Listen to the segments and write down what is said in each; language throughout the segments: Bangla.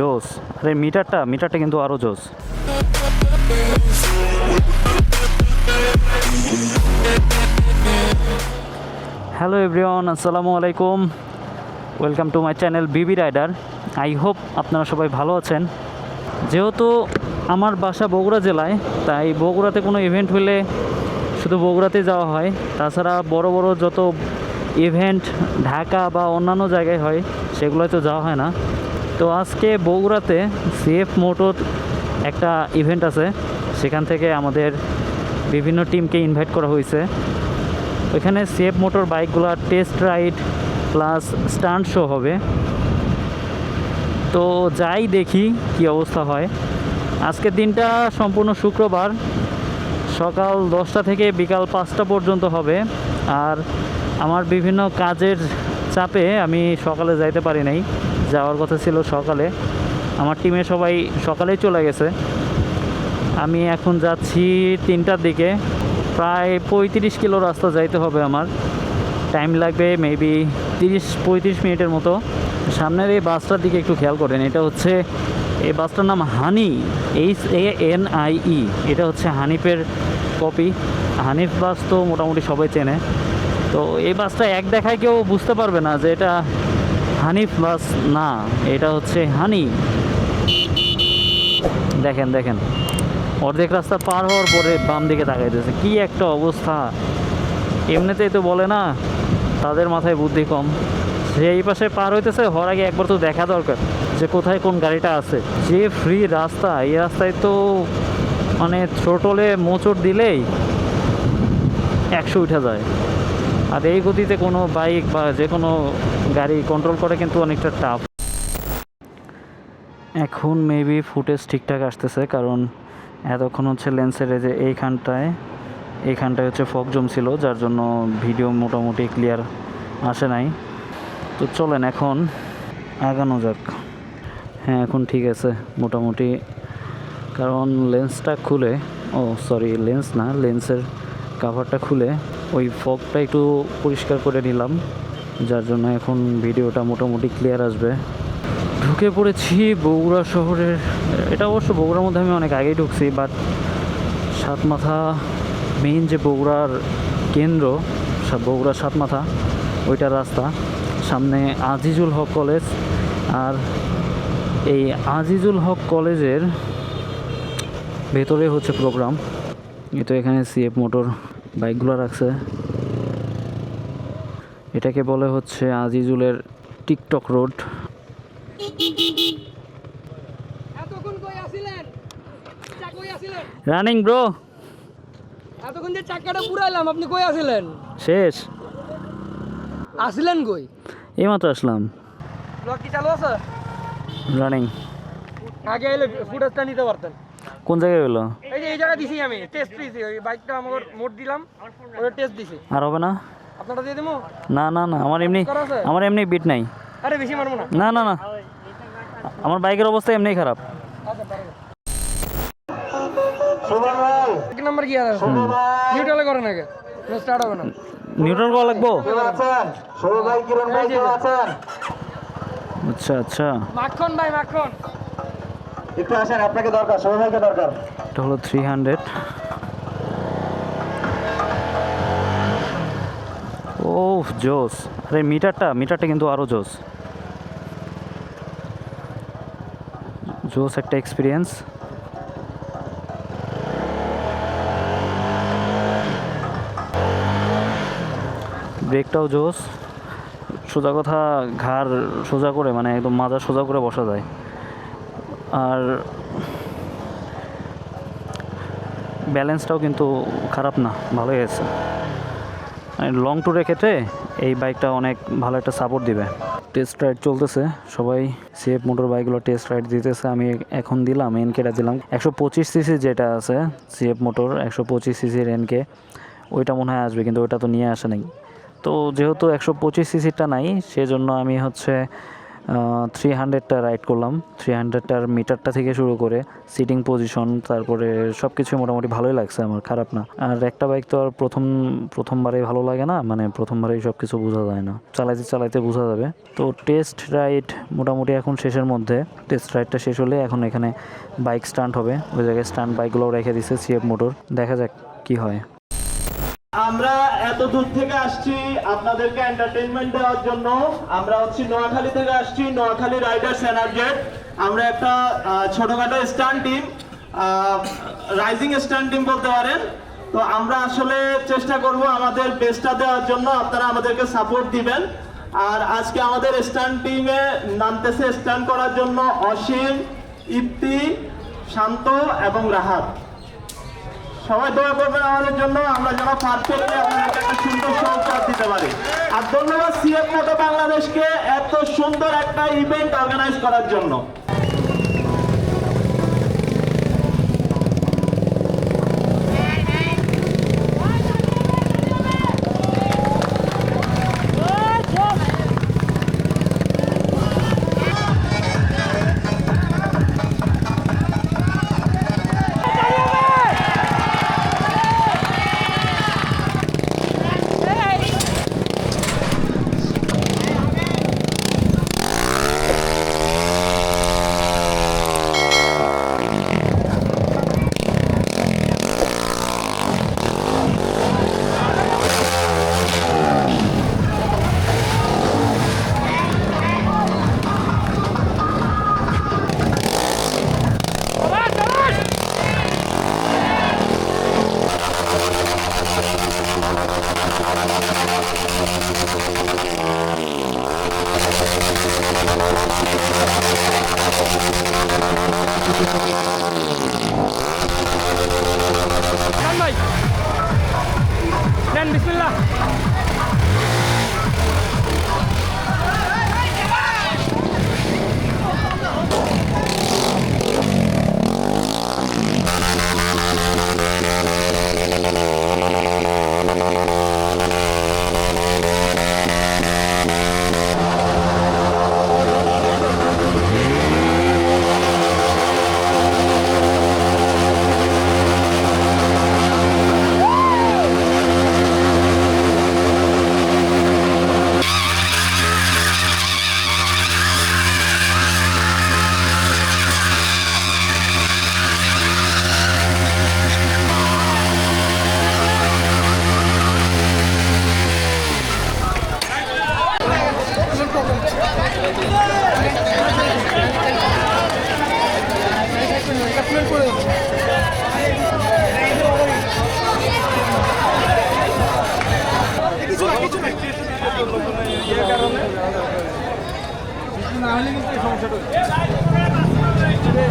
জোস। আরে, মিটারটা মিটারটা কিন্তু আরও জোস। হ্যালো এভরিওয়ান, আসসালামু আলাইকুম। Welcome to my channel BB rider. I hope আপনারা সবাই ভালো আছেন। যেহেতু আমার বাসা বগুড়া জেলায়, তাই বগুড়াতে কোনো ইভেন্ট হলে শুধু বগুড়াতে যাওয়া হয়। তাছাড়া বড় বড় যত ইভেন্ট ঢাকা বা অন্যান্য জায়গায় হয়, সেগুলোয় তো যাওয়া হয় না। তো আজকে বগুড়াতে সিএফ মোটর একটা ইভেন্ট আছে। সেখান থেকে আমাদের বিভিন্ন টিমকে ইনভাইট করা হয়েছে। ওইখানে safe motor বাইকগুলোর test ride plus stunt show হবে। তো যাই দেখি কি অবস্থা হয়। আজকের দিনটা সম্পূর্ণ শুক্রবার। সকাল দশটা থেকে বিকাল পাঁচটা পর্যন্ত হবে। আর আমার বিভিন্ন কাজের চাপে আমি সকালে যাইতে পারি নাই। যাওয়ার কথা ছিল সকালে। আমার টিমে সবাই সকালেই চলে গেছে। আমি এখন যাচ্ছি তিনটার দিকে। প্রায় পঁয়ত্রিশ কিলো রাস্তা যাইতে হবে আমার। টাইম লাগবে মেবি তিরিশ, পঁয়ত্রিশ মিনিটের মতো। সামনের এই বাসটার দিকে একটু খেয়াল করেন, এটা হচ্ছে এই বাসটার নাম Hani H A N I E এটা হচ্ছে হানিফের কপি হানিফ বাস তো মোটামুটি সবাই চেনে। তো এই বাসটা এক দেখায় কেউ বুঝতে পারবে না যে এটা হানিফ বাস না, এটা হচ্ছে হানি। দেখেন দেখেন। অর্ধেক রাস্তা পার হওয়ার পরে বাম দিকে তাকাইতেছে। কি একটা অবস্থা। এমনিতেই তো বলে না, তাদের মাথায় বুদ্ধি কম। সে এই পাশে পার হইতেছে, হওয়ার আগে একবার তো দেখা দরকার যে কোথায় কোন গাড়িটা আছে। যে ফ্রি রাস্তা, এই রাস্তায় তো মানে থ্রোটলে মোচড় দিলেই একশো উঠে যায়। আর এই গতিতে কোনো বাইক বা যে কোনো গাড়ি কন্ট্রোল করে কিন্তু অনেকটা টাফ এখন মেবি ফুটেজ ঠিকঠাক আসতেছে, কারণ এতক্ষণ হচ্ছে লেন্সের যে এইখানটায় এইখানটায় হচ্ছে ফক জমছিল, যার জন্য ভিডিও মোটামুটি ক্লিয়ার আসে নাই। তো চলেন এখন আগানো যাক। হ্যাঁ এখন ঠিক আছে, মোটামুটি। কারণ লেন্সটা খুলে, ও সরি লেন্স না লেন্সের কাভারটা খুলে, ওই ফগটা একটু পরিষ্কার করে নিলাম। যার জন্য এখন ভিডিওটা মোটামুটি ক্লিয়ার আসবে। ঢুকে পড়েছি বগুড়া শহরের, এটা অবশ্য বগুড়ার মধ্যে আমি অনেক আগেই ঢুকছি বাট সাতমাথা মেইন যে বগুড়ার কেন্দ্র বগুড়া সাতমাথা ওইটার রাস্তা। সামনে আজিজুল হক কলেজ, আর এই আজিজুল হক কলেজের ভেতরে হচ্ছে প্রোগ্রাম এই তো এখানে সিএফ মোটর বাইকগুলো রাখছে। এটাকে বলে হচ্ছে আজিজুলের টিকটক রোড। Running bro. এতক্ষণ যে চাকাটা পুরাইলাম আপনি কই আছিলেন শেষ। আসিলেন কই? এইমাত্র আসলাম। ব্লগ কি চালু আছে? রানিং। আগে এলে ফুটেজটা নিতে পারতেন। কোন জায়গায় হলো? এই যে এই জায়গা দিছি আমি টেস্ট দিছি ওই বাইকটা আমার মোট দিলাম ওটা টেস্ট দিছি। আর হবে না? আপনারা দিয়ে দেবো না না না আমার এমনি আমার এমনি বিট নাই। আরে বেশি মারবো না। না না না। আমার বাইকের অবস্থা এমনিই খারাপ। এক নাম্বার কি আছে? নিউট্রালে করেন আগে স্টার্ট হবে না। নিউট্রাল করা লাগবো? আছেন? শুভ ভাই কিরণ ভাই আছেন? আচ্ছা আচ্ছা। মাখন ভাই মাখন। একটু আসেন আপনাকে দরকার ভাইকে দরকার। এটা হলো থ্রি হান্ড্রেড ও জোস আরে, মিটারটা মিটারটা কিন্তু আরও জোস জোস একটা এক্সপিরিয়েন্স ব্রেকটাও জোস সোজা কথা, ঘাড় সোজা করে মানে একদম মাজা সোজা করে বসা যায়। আর ব্যালেন্সটাও কিন্তু খারাপ না, ভালোই আছে লং ট্যুরের ক্ষেত্রে এই বাইকটা অনেক ভালো একটা সাপোর্ট দিবে। টেস্ট রাইড চলতেছে, সবাই সেফ মোটর বাইকগুলো টেস্ট রাইড দিতেছে, আমি এখন দিলাম এনকেটা দিলাম। একশো পঁচিশ সিসি যেটা আছে সিএফ মোটর একশো পঁচিশ সিসির এনকে ওইটা মনে হয় আসবে, কিন্তু ওইটা তো নিয়ে আসে নাই। তো যেহেতু একশো পঁচিশ সিসিটা নাই, সেজন্য আমি হচ্ছে থ্রি হান্ড্রেডটা রাইড করলাম। থ্রি হান্ড্রেডটার মিটারটা থেকে শুরু করে সিটিং পজিশন তারপরে সব কিছু মোটামুটি ভালোই লাগছে আমার, খারাপ না। আর একটা বাইক তো আর প্রথম, প্রথমবারেই ভালো লাগে না মানে প্রথমবারেই সব কিছু বোঝা যায় না। চালাইতে চালাইতে বোঝা যাবে। তো টেস্ট রাইড মোটামুটি এখন শেষের মধ্যে। টেস্ট রাইডটা শেষ হলে এখন এখানে বাইক স্টান্ট হবে। ওই জায়গায় স্টান্ট বাইকগুলোও রেখে দিছে সিএফ মোটর দেখা যাক কি হয়। আমরা এত দূর থেকে আসছি আপনাদেরকে এন্টারটেইনমেন্ট দেওয়ার জন্য। আমরা হচ্ছে নোয়াখালী থেকে আসছি, নোয়াখালী রাইডার্স এনার্জেট আমরা একটা ছোটখাটো stunt team rising stunt team বলতে পারেন। তো আমরা আসলে চেষ্টা করব আমাদের বেস্টটা দেওয়ার জন্য, আপনারা আমাদেরকে সাপোর্ট দিবেন। আর আজকে আমাদের স্টান টিমে নামতেছে স্টান করার জন্য অসীম, ইপ্তি, শান্ত এবং রাহাত। সবাই দোয়া করবেন আমাদের জন্য। আমরা যেন পারফেক্টলি আপনাদেরকে একটা সুন্দর সংস্কার দিতে পারি। আর ধন্যবাদ সিএফ মোটো বাংলাদেশকে এত সুন্দর একটা ইভেন্ট অর্গানাইজ করার জন্য।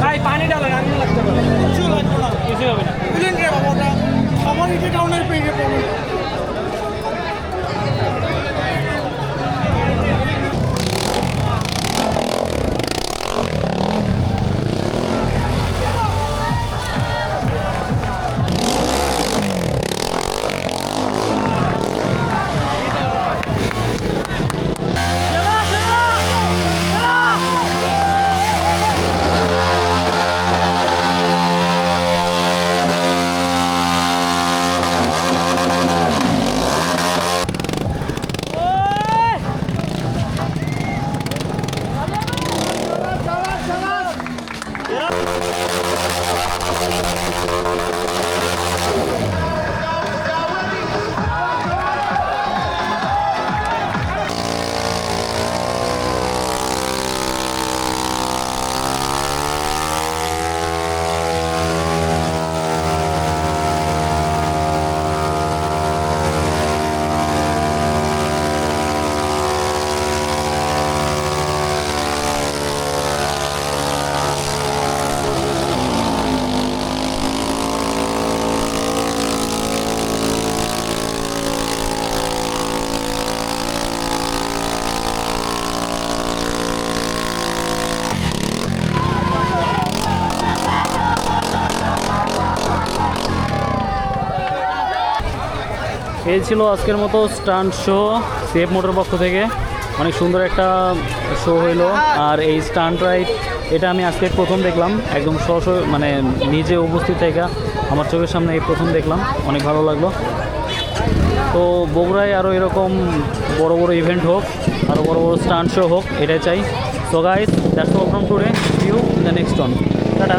ভাই পানি ডালেন আমি লাগতে পারে। কিছু লাগবে না। কিছু হবে না বুঝলেন রে বাবা আমার ইটে টাউনের পেয়ে প্রবলেম এই ছিল আজকের মতো স্টান্ট শো সেফ মোটর পক্ষ থেকে। অনেক সুন্দর একটা শো হইল। আর এই স্টান্ট রাইড, এটা আমি আজকে প্রথম দেখলাম। একদম সশ মানে নিজে উপস্থিত থেকে আমার চোখের সামনে এই প্রথম দেখলাম। অনেক ভালো লাগল। তো বগুড়ায় আরও এরকম বড় বড় ইভেন্ট হোক আরও বড় বড় স্টান্ট শো হোক, এটাই চাই। So guys that's from today you the next one tata